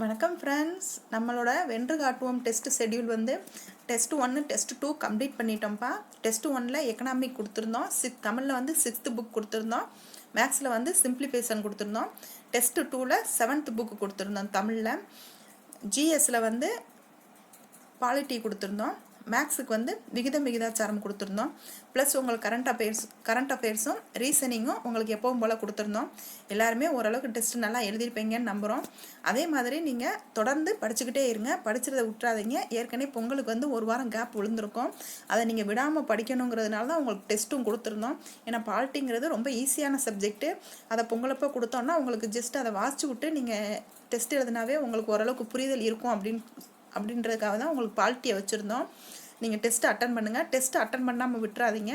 வணக்கம் ஃப்ரெண்ட்ஸ் நம்மளோட வென்று காட்டுவோம் டெஸ்ட் ஷெட்யூல் வந்து டெஸ்ட் ஒன்று டெஸ்ட் டூ கம்ப்ளீட் பண்ணிட்டோம்ப்பா. டெஸ்ட் ஒனில் எக்கனாமிக் கொடுத்துருந்தோம். சிக் தமிழில் வந்து சிக்ஸ்த்து புக் கொடுத்துருந்தோம். மேக்ஸில் வந்து சிம்பிளிஃபிகேஷன் கொடுத்துருந்தோம். டெஸ்ட் டூவில் செவன்த் புக்கு கொடுத்துருந்தோம் தமிழில். ஜிஎஸ்சில் வந்து பாலிட்டி கொடுத்துருந்தோம். மேக்ஸுக்கு வந்து விகிதம் விகிதாச்சாரம் கொடுத்துருந்தோம். ப்ளஸ் உங்களுக்கு கரண்ட் அஃபேர்ஸ் கரண்ட் அஃபேர்ஸும் ரீசனிங்கும் உங்களுக்கு எப்பவும் போல் கொடுத்துருந்தோம். எல்லாருமே ஓரளவுக்கு டெஸ்ட் நல்லா எழுதியிருப்பீங்கன்னு நம்புகிறோம் அதே மாதிரி நீங்கள் தொடர்ந்து படிச்சுக்கிட்டே இருங்க. படிச்சிருதை விட்டுறாதீங்க. ஏற்கனவே பொங்கலுக்கு வந்து ஒரு வாரம் கேப் விழுந்திருக்கும். அதை நீங்கள் விடாமல் படிக்கணுங்கிறதுனால தான் உங்களுக்கு டெஸ்ட்டும் கொடுத்துருந்தோம். ஏன்னா பால்ட்டிங்கிறது ரொம்ப ஈஸியான சப்ஜெக்ட்டு அதை பொங்கலப்போ கொடுத்தோன்னா உங்களுக்கு ஜஸ்ட் அதை வாசிச்சு விட்டு நீங்கள் டெஸ்ட் எழுதினாவே உங்களுக்கு ஓரளவுக்கு புரிதல் இருக்கும் அப்படின்னு அப்படின்றதுக்காக தான் உங்களுக்கு பால்ட்டியை வச்சுருந்தோம். நீங்கள் டெஸ்ட் அட்டன் பண்ணுங்கள் டெஸ்ட் அட்டன் பண்ணாமல் விட்டுறாதீங்க.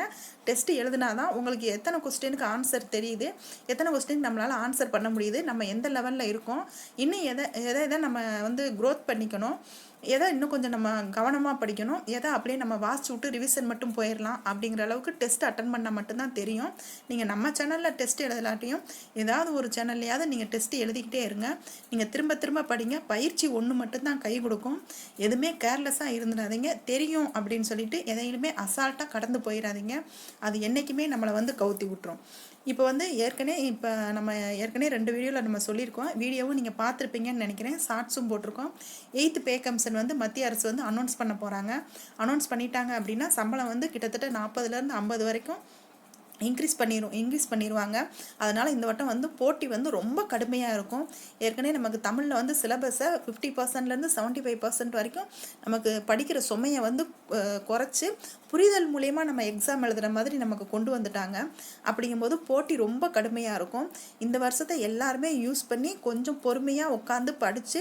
டெஸ்ட் எழுதினா தான் உங்களுக்கு எத்தனை கொஸ்டினுக்கு ஆன்சர் தெரியுது. எத்தனை கொஸ்டினுக்கு நம்மளால் ஆன்சர் பண்ண முடியுது. நம்ம எந்த லெவலில் இருக்கோம். இன்னும் எதை எதை எதை நம்ம வந்து க்ரோத் பண்ணிக்கணும். எதை இன்னும் கொஞ்சம் நம்ம கவனமாக படிக்கணும். எதை அப்படியே நம்ம வாசிச்சு விட்டு ரிவிஷன் மட்டும் போயிடலாம் அப்படிங்கிற அளவுக்கு டெஸ்ட் அட்டன் பண்ணால் மட்டும்தான் தெரியும். நீங்கள் நம்ம சேனலில் டெஸ்ட் எழுதலாட்டியும் ஏதாவது ஒரு சேனல்லையாவது நீங்கள் டெஸ்ட் எழுதிக்கிட்டே இருங்க. நீங்கள் திரும்ப திரும்ப படிங்க. பயிற்சி ஒன்று மட்டும்தான் கை கொடுக்கும். எதுவுமே கேர்லெஸ்ஸாக இருந்துடாதீங்க. தெரியும் அப்படின்னு சொல்லிட்டு எதையுமே அசால்ட்டாக கடந்து போயிடாதீங்க அது என்றைக்குமே நம்மளை வந்து கவுத்தி விட்டுரும். இப்போ வந்து ஏற்கனவே இப்போ நம்ம ஏற்கனவே ரெண்டு வீடியோவில் நம்ம சொல்லியிருக்கோம். வீடியோவும் நீங்கள் பார்த்துருப்பீங்கன்னு நினைக்கிறேன். ஷார்ட்ஸும் போட்டிருக்கோம். எயித்து பே கமிஷன் வந்து மத்திய அரசு வந்து அனௌன்ஸ் பண்ண போகிறாங்க அனௌன்ஸ் பண்ணிட்டாங்க அப்படின்னா சம்பளம் வந்து கிட்டத்தட்ட நாற்பதுலேருந்து ஐம்பது வரைக்கும் இன்க்ரீஸ் பண்ணிடும் இன்க்ரீஸ் பண்ணிடுவாங்க அதனால் இந்த வட்டம் வந்து போட்டி வந்து ரொம்ப கடுமையாக இருக்கும். ஏற்கனவே நமக்கு தமிழில் வந்து சிலபஸை ஃபிஃப்டி பர்சன்ட்லேருந்து செவன்ட்டி ஃபைவ் பர்சன்ட் வரைக்கும் நமக்கு படிக்கிற சுமையை வந்து குறைச்சி புரிதல் மூலயமா நம்ம எக்ஸாம் எழுதுகிற மாதிரி நமக்கு கொண்டு வந்துட்டாங்க. அப்படிங்கும்போது போட்டி ரொம்ப கடுமையாக இருக்கும். இந்த வருஷத்தை எல்லாருமே யூஸ் பண்ணி கொஞ்சம் பொறுமையாக உட்காந்து படித்து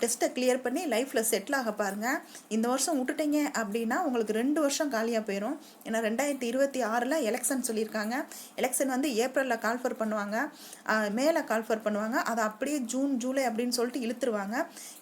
டெஸ்ட்டை கிளியர் பண்ணி லைஃப்பில் செட்டில் ஆக பாருங்கள் இந்த வருஷம் விட்டுட்டீங்க அப்படின்னா உங்களுக்கு ரெண்டு வருஷம் காலியாக போயிடும் ஏன்னா ரெண்டாயிரத்தி இருபத்தி ஆறில் எலெக்ஷன் சொல்லியிருக்காங்க. எலெக்ஷன் வந்து ஏப்ரலில் கால்ஃபர் பண்ணுவாங்க. மேலே கால்ஃபர் பண்ணுவாங்க. அதை அப்படியே ஜூன் ஜூலை அப்படின்னு சொல்லிட்டு இழுத்துருவாங்க.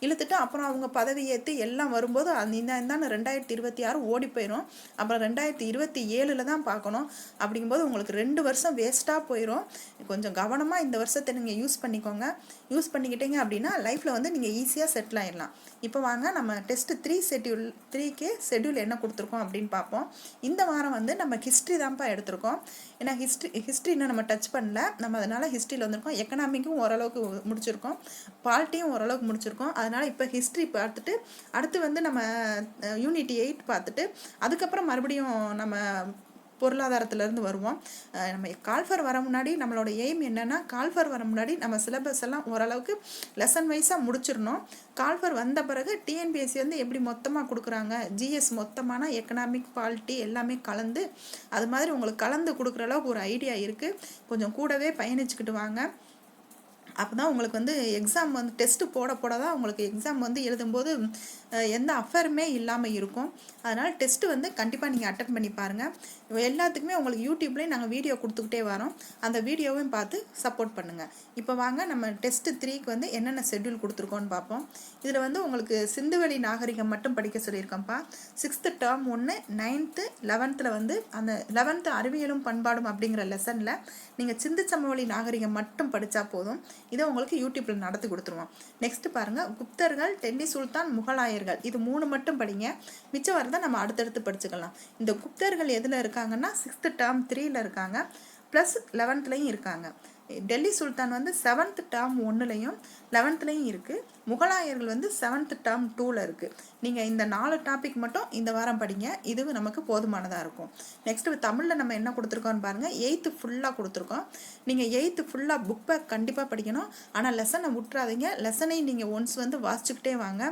இழுத்துட்டு அப்புறம் அவங்க பதவி ஏற்று எல்லாம் வரும்போது அந்த இந்த ரெண்டாயிரத்தி இருபத்தி ஆறு ஓடி போயிடும் அப்புறம் ரெண்டாயிரத்தி இருபத்தி ஏழில் தான் பார்க்கணும். அப்படிங்கும்போது உங்களுக்கு ரெண்டு வருஷம் வேஸ்ட்டாக போயிடும் கொஞ்சம் கவனமாக இந்த வருஷத்தை நீங்கள் யூஸ் பண்ணிக்கோங்க. யூஸ் பண்ணிக்கிட்டீங்க அப்படின்னா லைஃப்பில் வந்து நீங்கள் ஈஸியாக செட்டில் ஆயிடலாம். இப்போ வாங்க நம்ம டெஸ்ட்டு த்ரீ ஷெட்யூல் த்ரீக்கு ஷெட்யூல் என்ன கொடுத்துருக்கோம் அப்படின்னு பார்ப்போம். இந்த வாரம் வந்து நம்ம ஹிஸ்ட்ரி தான்ப்பா எடுத்திருக்கோம். ஏன்னா ஹிஸ்ட்ரி ஹிஸ்ட்ரி இன்னும் நம்ம டச் பண்ணல. நம்ம அதனால் ஹிஸ்ட்ரியில் வந்திருக்கோம். எக்கனாமிக்கும் ஓரளவுக்கு முடிச்சிருக்கோம். பால்ட்டியும் ஓரளவுக்கு முடிச்சிருக்கோம். அதனால் இப்போ ஹிஸ்ட்ரி பார்த்துட்டு அடுத்து வந்து நம்ம யூனிட்டி எயிட் பார்த்துட்டு அதுக்கப்புறம் மறுபடியும் நம்ம பொருளாதாரத்துலேருந்து வருவோம். நம்ம கால்ஃபர் வர முன்னாடி நம்மளோட எய்ம் என்னென்னா கால்ஃபர் வர முன்னாடி நம்ம சிலபஸ் எல்லாம் ஓரளவுக்கு லெசன் வைஸாக முடிச்சிடணும். கால்ஃபர் வந்த பிறகு டிஎன்பிஎஸ்சி வந்து எப்படி மொத்தமாக கொடுக்குறாங்க ஜிஎஸ் மொத்தமான எக்கனாமிக் பாலிட்டி எல்லாமே கலந்து அது மாதிரி உங்களுக்கு கலந்து கொடுக்குற அளவுக்கு ஒரு ஐடியா இருக்குது கொஞ்சம் கூடவே பயணிச்சுக்கிட்டு வாங்க. அப்போ தான் உங்களுக்கு வந்து எக்ஸாம் வந்து டெஸ்ட்டு போட போட தான் உங்களுக்கு எக்ஸாம் வந்து எழுதும்போது எந்த அஃபருமே இல்லாமல் இருக்கும். அதனால் டெஸ்ட்டு வந்து கண்டிப்பாக நீங்கள் அட்டன் பண்ணி பாருங்கள் எல்லாத்துக்குமே உங்களுக்கு யூடியூப்லேயும் நாங்கள் வீடியோ கொடுத்துக்கிட்டே வரோம். அந்த வீடியோவையும் பார்த்து சப்போர்ட் பண்ணுங்கள் இப்போ வாங்க நம்ம டெஸ்ட்டு த்ரீக்கு வந்து என்னென்ன ஷெட்யூல் கொடுத்துருக்கோன்னு பார்ப்போம். இதில் வந்து உங்களுக்கு சிந்துவெளி நாகரிகம் மட்டும் படிக்க சொல்லியிருக்கோம்ப்பா சிக்ஸ்த்து டேர்ம் ஒன்று நைன்த்து லெவன்த்தில் வந்து அந்த லெவன்த்து அறிவியலும் பண்பாடும் அப்படிங்கிற லெசனில் நீங்கள் சிந்து சமவெளி நாகரிகம் மட்டும் படித்தா போதும். இதை உங்களுக்கு யூடியூப்பில் நடத்தி கொடுத்துருவோம். நெக்ஸ்ட் பாருங்கள் குப்தர்கள் டெல்லி சுல்தான் முகலாயர்கள். இது மூணு மட்டும் படிங்க. மிச்சம் வரதான் நம்ம அடுத்தடுத்து படிச்சுக்கலாம். இந்த குப்தர்கள் எதில் இருக்காங்கன்னா சிக்ஸ்த்து டேர்ம் த்ரீயில் இருக்காங்க. ப்ளஸ் லெவன்த்லேயும் இருக்காங்க. டெல்லி சுல்தான் வந்து செவன்த் டேர்ம் ஒன்றுலையும் லெவன்த்லேயும் இருக்குது முகலாயர்கள் வந்து செவன்த் டேர்ம் டூவில் இருக்குது நீங்கள் இந்த நாலு டாபிக் மட்டும் இந்த வாரம் படிங்க. இது நமக்கு போதுமானதாக இருக்கும். நெக்ஸ்ட்டு தமிழில் நம்ம என்ன கொடுத்துருக்கோம்னு பாருங்கள் எயித்து ஃபுல்லாக கொடுத்துருக்கோம். நீங்கள் எயித்து ஃபுல்லாக புக் பேக் கண்டிப்பாக படிக்கணும். ஆனால் லெசனை விட்டுறாதீங்க. லெசனை நீங்கள் ஒன்ஸ் வந்து வாசிச்சுக்கிட்டே வாங்க.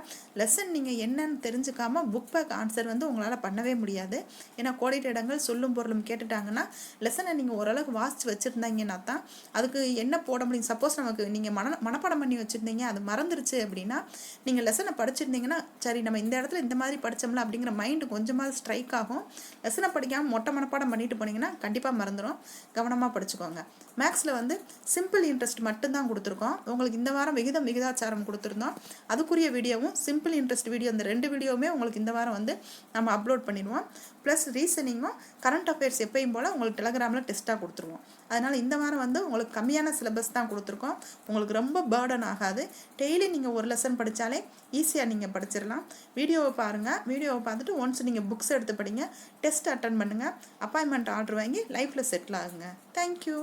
லெசன் நீங்கள் என்னன்னு தெரிஞ்சுக்காமல் புக் பேக் ஆன்சர் வந்து உங்களால் பண்ணவே முடியாது. ஏன்னா கோடிட்ட இடங்கள் சொல்லும் பொருளும் கேட்டுட்டாங்கன்னா லெசனை நீங்கள் ஓரளவுக்கு வாசித்து வச்சுருந்தாங்கன்னா தான் அதுக்கு என்ன போட முடியும்? சப்போஸ் நமக்கு நீங்கள் மன மனப்பாடம் பண்ணி வச்சுருந்தீங்க அது மறந்துருச்சு அப்படின்னா நீங்கள் லெசனை படிச்சிருந்தீங்கன்னா சரி நம்ம இந்த இடத்துல இந்த மாதிரி படித்தோம்ல அப்படிங்கிற மைண்டு கொஞ்சமாக ஸ்ட்ரைக் ஆகும். லெசனை படிக்காமல் மொட்டை மனப்பாடம் பண்ணிட்டு போனீங்கன்னா கண்டிப்பாக மறந்துடும் கவனமாக படிச்சுக்கோங்க. மேக்ஸில் வந்து சிம்பிள் இன்ட்ரெஸ்ட் மட்டும்தான் கொடுத்துருக்கோம். உங்களுக்கு இந்த வாரம் விகிதம் விகிதாச்சாரம் கொடுத்துருந்தோம். அதுக்குரிய வீடியோவும் சிம்பிள் இன்ட்ரெஸ்ட் வீடியோ இந்த ரெண்டு வீடியோவுமே உங்களுக்கு இந்த வாரம் வந்து நம்ம அப்லோட் பண்ணிடுவோம். ப்ளஸ் ரீசனிங்கும் கரண்ட் அஃபேர்ஸ் எப்பயும் போல் உங்களுக்கு டெலகிராமில் டெஸ்ட்டாக கொடுத்துருவோம். அதனால் இந்த வாரம் வந்து உங்களுக்கு கம்மியான சிலபஸ் தான் கொடுத்துருக்கோம். உங்களுக்கு ரொம்ப பேர்டன் ஆகாது. டெய்லி நீங்கள் ஒரு லெசன் படித்தாலே ஈஸியாக நீங்கள் படிச்சிடலாம் வீடியோவை பாருங்கள் வீடியோவை பார்த்துட்டு ஒன்ஸ் நீங்கள் புக்ஸ் எடுத்து படிங்க. டெஸ்ட் அட்டன் பண்ணுங்கள் அப்பாயின்மெண்ட் ஆர்டர் வாங்கி லைஃப்பில் செட்டில் ஆகுங்க. தேங்க்யூ